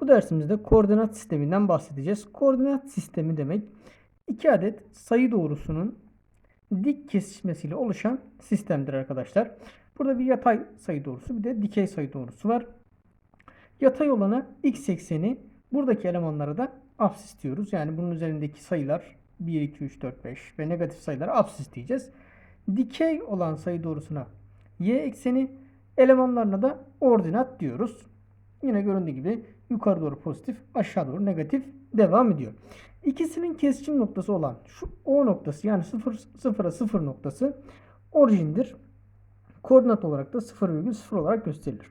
Bu dersimizde koordinat sisteminden bahsedeceğiz. Koordinat sistemi demek iki adet sayı doğrusunun dik kesişmesiyle oluşan sistemdir arkadaşlar. Burada bir yatay sayı doğrusu bir de dikey sayı doğrusu var. Yatay olana x ekseni buradaki elemanlara da absis diyoruz. Yani bunun üzerindeki sayılar 1, 2, 3, 4, 5 ve negatif sayılara absis diyeceğiz. Dikey olan sayı doğrusuna y ekseni elemanlarına da ordinat diyoruz. Yine göründüğü gibi yukarı doğru pozitif, aşağı doğru negatif devam ediyor. İkisinin kesişim noktası olan şu O noktası yani 0 0'a 0 noktası orijindir. Koordinat olarak da 0,0 olarak gösterilir.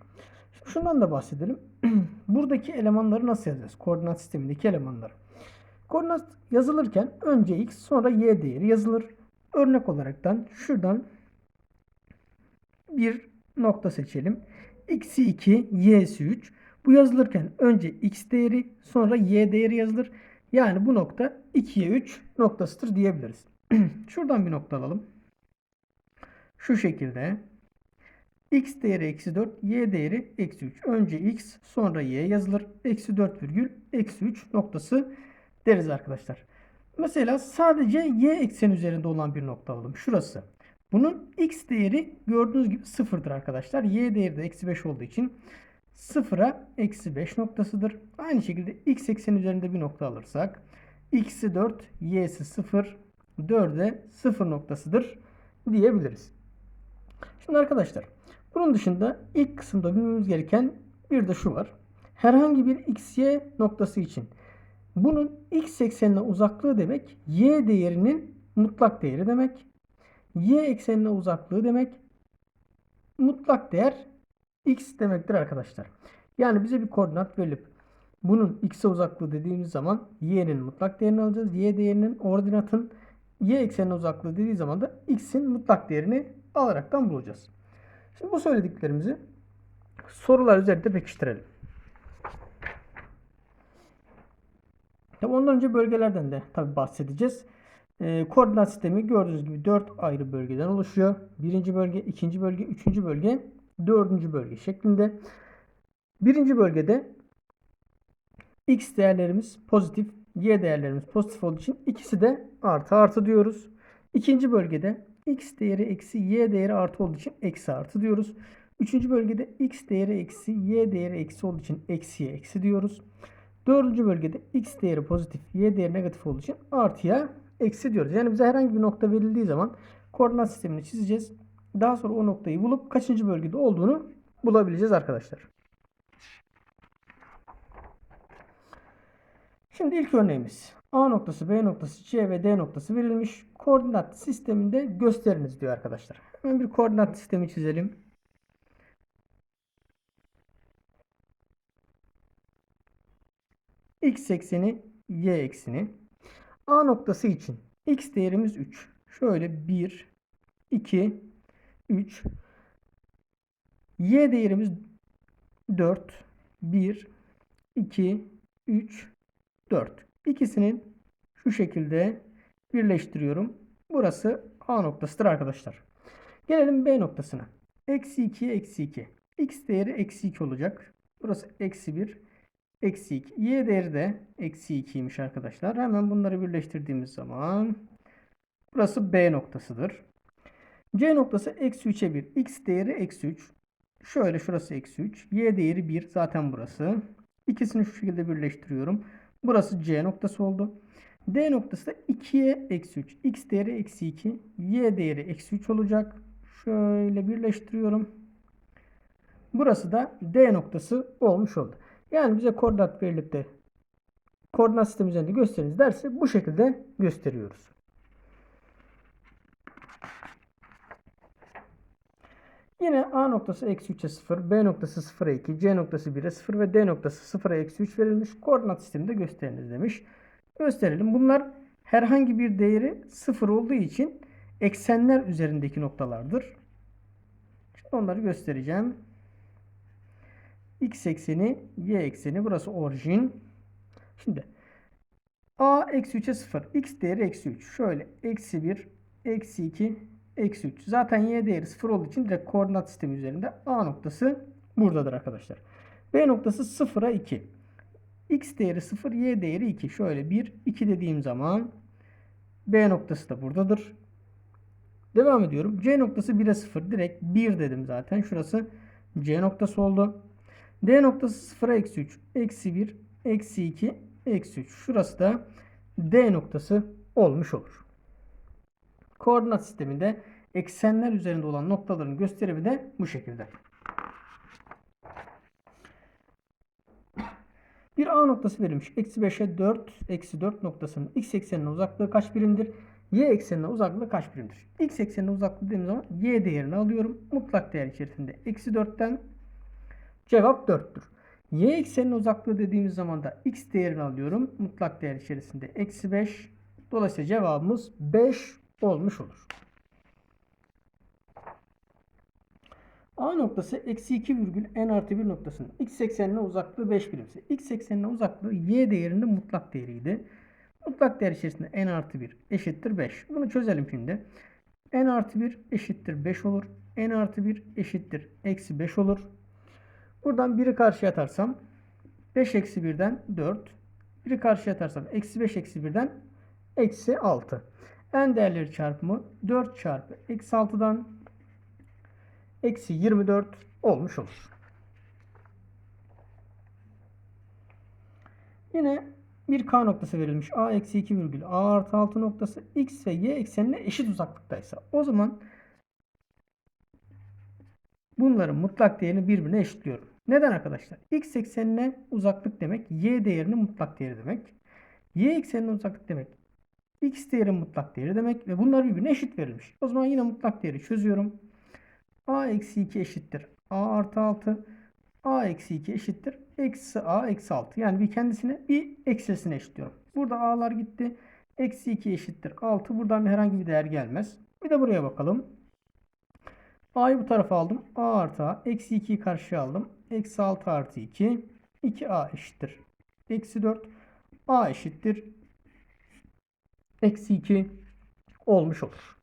Şimdi şundan da bahsedelim. Buradaki elemanları nasıl yazacağız? Koordinat sistemindeki elemanları. Koordinat yazılırken önce x sonra y değeri yazılır. Örnek olaraktan şuradan bir nokta seçelim. x'i 2, y'si 3. Bu yazılırken önce x değeri sonra y değeri yazılır. Yani bu nokta 2'ye 3 noktasıdır diyebiliriz. Şuradan bir nokta alalım. Şu şekilde. x değeri eksi 4, y değeri eksi 3. Önce x sonra y yazılır. Eksi 4 virgül eksi 3 noktası deriz arkadaşlar. Mesela sadece y ekseni üzerinde olan bir nokta alalım. Şurası. Bunun x değeri gördüğünüz gibi sıfırdır arkadaşlar. Y değeri de eksi 5 olduğu için sıfıra eksi 5 noktasıdır. Aynı şekilde x ekseni üzerinde bir nokta alırsak x'i 4, y'si 0, 4'e 0 noktasıdır diyebiliriz. Şimdi arkadaşlar bunun dışında ilk kısımda bilmemiz gereken bir de şu var. Herhangi bir x, y noktası için bunun x eksenine uzaklığı demek y değerinin mutlak değeri demek. Y eksenine uzaklığı demek. Mutlak değer x demektir arkadaşlar. Yani bize bir koordinat verilip bunun x'e uzaklığı dediğimiz zaman y'nin mutlak değerini alacağız. Y değerinin ordinatın y eksenine uzaklığı dediği zaman da x'in mutlak değerini alaraktan bulacağız. Şimdi bu söylediklerimizi sorular üzerinde pekiştirelim. Tabi ondan önce bölgelerden de tabi bahsedeceğiz. E, koordinat sistemi gördüğünüz gibi 4 ayrı bölgeden oluşuyor. Birinci bölge, ikinci bölge, üçüncü bölge, dördüncü bölge şeklinde. Birinci bölgede x değerlerimiz pozitif, y değerlerimiz pozitif olduğu için ikisi de artı artı diyoruz. İkinci bölgede x değeri eksi y değeri artı olduğu için eksi artı diyoruz. Üçüncü bölgede x değeri eksi y değeri eksi olduğu için eksiye eksi diyoruz. Dördüncü bölgede x değeri pozitif, y değeri negatif olduğu için artıya eksi diyoruz. Yani bize herhangi bir nokta verildiği zaman koordinat sistemini çizeceğiz. Daha sonra o noktayı bulup kaçıncı bölgede olduğunu bulabileceğiz arkadaşlar. Şimdi ilk örneğimiz. A noktası, B noktası, C ve D noktası verilmiş. Koordinat sisteminde gösteriniz diyor arkadaşlar. Hemen bir koordinat sistemi çizelim. X ekseni, Y ekseni. A noktası için X değerimiz 3. Şöyle 1, 2, 3. Y değerimiz 4, 1, 2, 3, 4. İkisinin şu şekilde birleştiriyorum. Burası A noktasıdır arkadaşlar. Gelelim B noktasına. Eksi 2, eksi 2. X değeri eksi 2 olacak. Burası eksi 1, eksi 2. Y değeri de eksi 2'ymiş arkadaşlar. Hemen bunları birleştirdiğimiz zaman burası B noktasıdır. C noktası eksi 3'e 1. X değeri eksi 3. Şöyle şurası eksi 3. Y değeri 1. Zaten burası. İkisini şu şekilde birleştiriyorum. Burası C noktası oldu. D noktası da 2'ye eksi 3. X değeri eksi 2. Y değeri eksi 3 olacak. Şöyle birleştiriyorum. Burası da D noktası olmuş oldu. Yani bize koordinat verilip de koordinat sistemi üzerinde gösteriniz derse bu şekilde gösteriyoruz. Yine A noktası eksi 3'e 0, B noktası 0'a 2, C noktası 1'e 0 ve D noktası 0'a eksi 3 verilmiş. Koordinat sisteminde gösteriniz demiş. Gösterelim. Bunlar herhangi bir değeri 0 olduğu için eksenler üzerindeki noktalardır. Şimdi onları göstereceğim. X ekseni, Y ekseni. Burası orijin. Şimdi A eksi 3'e 0. X değeri eksi 3. Şöyle eksi 1, eksi 2, eksi 3. Zaten y değeri 0 olduğu için direkt koordinat sistemi üzerinde A noktası buradadır arkadaşlar. B noktası 0'a 2. X değeri 0, Y değeri 2. Şöyle 1, 2 dediğim zaman B noktası da buradadır. Devam ediyorum. C noktası 1'e 0. Direkt 1 dedim zaten. Şurası C noktası oldu. D noktası 0'a eksi 3. Eksi 1, eksi 2, eksi 3. Şurası da D noktası olmuş olur. Koordinat sisteminde eksenler üzerinde olan noktaların gösterimi de bu şekilde. Bir A noktası verilmiş. Eksi 5'e 4, eksi 4 noktasının x eksenine uzaklığı kaç birimdir? Y eksenine uzaklığı kaç birimdir? X eksenine uzaklığı dediğim zaman y değerini alıyorum. Mutlak değer içerisinde eksi 4'ten cevap 4'tür. Y eksenine uzaklığı dediğimiz zaman da x değerini alıyorum. Mutlak değer içerisinde eksi 5. Dolayısıyla cevabımız 5 olmuş olur. A noktası eksi 2 virgül n artı 1 noktasının x eksenine uzaklığı 5 birimse. X eksenine uzaklığı y değerinde mutlak değeriydi. Mutlak değer içerisinde n artı 1 eşittir 5. Bunu çözelim şimdi. n artı 1 eşittir 5 olur. n artı 1 eşittir eksi 5 olur. Buradan 1'i karşıya atarsam 5 eksi 1'den 4. 1'i karşıya atarsam eksi 5 eksi 1'den eksi 6. n değerleri çarpımı 4 çarpı eksi 6'dan eksi 24 olmuş olur. Yine bir K noktası verilmiş. A eksi 2 virgül A artı 6 noktası X ve Y eksenine eşit uzaklıktaysa. O zaman bunların mutlak değerini birbirine eşitliyorum. Neden arkadaşlar? X eksenine uzaklık demek Y değerinin mutlak değeri demek. Y eksenine uzaklık demek X değerinin mutlak değeri demek ve bunlar birbirine eşit verilmiş. O zaman yine mutlak değeri çözüyorum. A eksi 2 eşittir. A artı 6. A eksi 2 eşittir. Eksi A eksi 6. Yani bir kendisine bir eksisine eşitliyorum. Burada A'lar gitti. Eksi 2 eşittir. 6. Buradan herhangi bir değer gelmez. Bir de buraya bakalım. A'yı bu tarafa aldım. A artı A. Eksi 2'yi karşıya aldım. Eksi 6 artı 2. 2A eşittir. Eksi 4. A eşittir. Eksi 2 olmuş olur.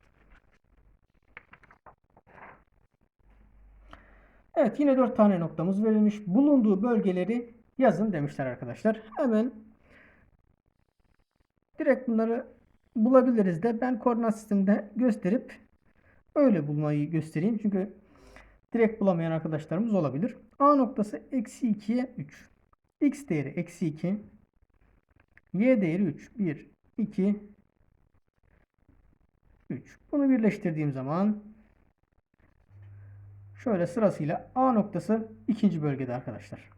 Evet yine 4 tane noktamız verilmiş. Bulunduğu bölgeleri yazın demişler arkadaşlar. Hemen direkt bunları bulabiliriz de ben koordinat sisteminde gösterip öyle bulmayı göstereyim. Çünkü direkt bulamayan arkadaşlarımız olabilir. A noktası eksi 2'ye 3. X değeri eksi 2. Y değeri 3. 1, 2, 3. Bunu birleştirdiğim zaman Şöyle sırasıyla A noktası ikinci bölgede arkadaşlar.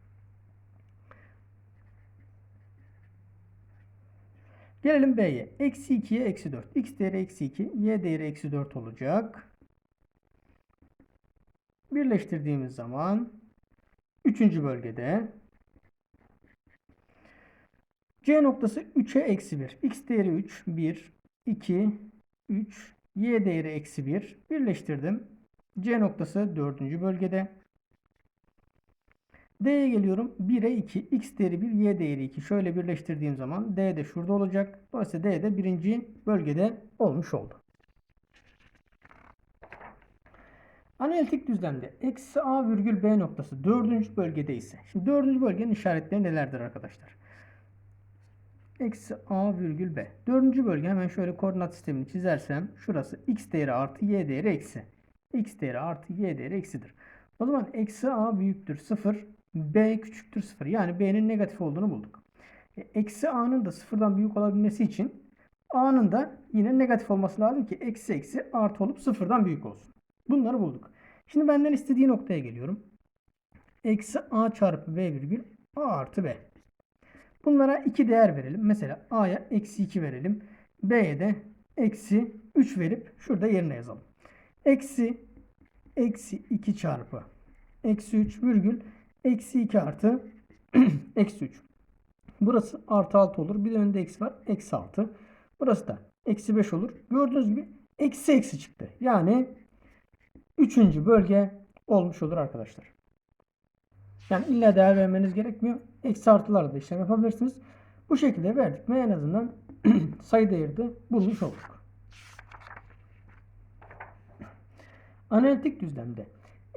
Gelelim B'ye. Eksi 2'ye eksi 4. X değeri eksi 2. Y değeri eksi 4 olacak. Birleştirdiğimiz zaman üçüncü bölgede C noktası 3'e eksi 1. X değeri 3. 1, 2, 3. Y değeri eksi 1. Birleştirdim. C noktası 4. bölgede. D'ye geliyorum. 1'e 2. X değeri 1, Y değeri 2. Şöyle birleştirdiğim zaman D de şurada olacak. Dolayısıyla D de birinci bölgede olmuş oldu. Analitik düzlemde eksi A virgül B noktası dördüncü bölgede ise. Şimdi dördüncü bölgenin işaretleri nelerdir arkadaşlar? Eksi A virgül B. Dördüncü bölge hemen şöyle koordinat sistemini çizersem şurası X değeri artı Y değeri eksi x değeri artı y değeri eksidir. O zaman eksi a büyüktür 0, b küçüktür 0. Yani b'nin negatif olduğunu bulduk. E, eksi a'nın da sıfırdan büyük olabilmesi için a'nın da yine negatif olması lazım ki eksi eksi artı olup sıfırdan büyük olsun. Bunları bulduk. Şimdi benden istediği noktaya geliyorum. Eksi a çarpı b virgül a artı b. Bunlara iki değer verelim. Mesela a'ya eksi 2 verelim. b'ye de eksi 3 verip şurada yerine yazalım. Eksi eksi 2 çarpı eksi 3 virgül eksi 2 artı eksi 3. Burası artı 6 olur. Bir de önünde eksi var. Eksi 6. Burası da eksi 5 olur. Gördüğünüz gibi eksi eksi çıktı. Yani 3. bölge olmuş olur arkadaşlar. Yani illa değer vermeniz gerekmiyor. Eksi artılarla da işlem yapabilirsiniz. Bu şekilde verdik mi en azından sayı değeri de bulmuş olduk. Analitik düzlemde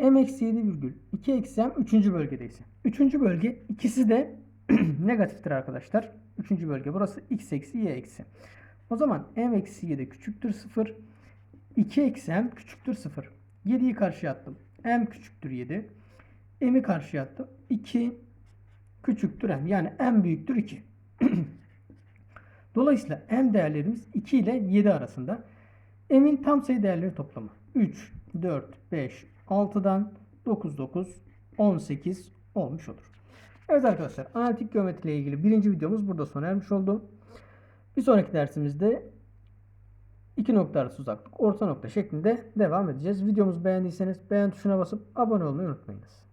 m eksi 7 virgül 2 eksi m 3. bölgedeyse. 3. bölge ikisi de negatiftir arkadaşlar. 3. bölge burası x eksi y eksi. O zaman m eksi 7 küçüktür 0. 2 eksi m küçüktür 0. 7'yi karşıya attım. m küçüktür 7. m'i karşıya attım. 2 küçüktür m. Yani m büyüktür 2. Dolayısıyla m değerlerimiz 2 ile 7 arasında. M'in tam sayı değerleri toplamı. 3, 4, 5, 6'dan 9, 9, 18 olmuş olur. Evet arkadaşlar analitik geometri ile ilgili birinci videomuz burada sona ermiş oldu. Bir sonraki dersimizde iki nokta arası uzaklık orta nokta şeklinde devam edeceğiz. Videomuzu beğendiyseniz beğen tuşuna basıp abone olmayı unutmayınız.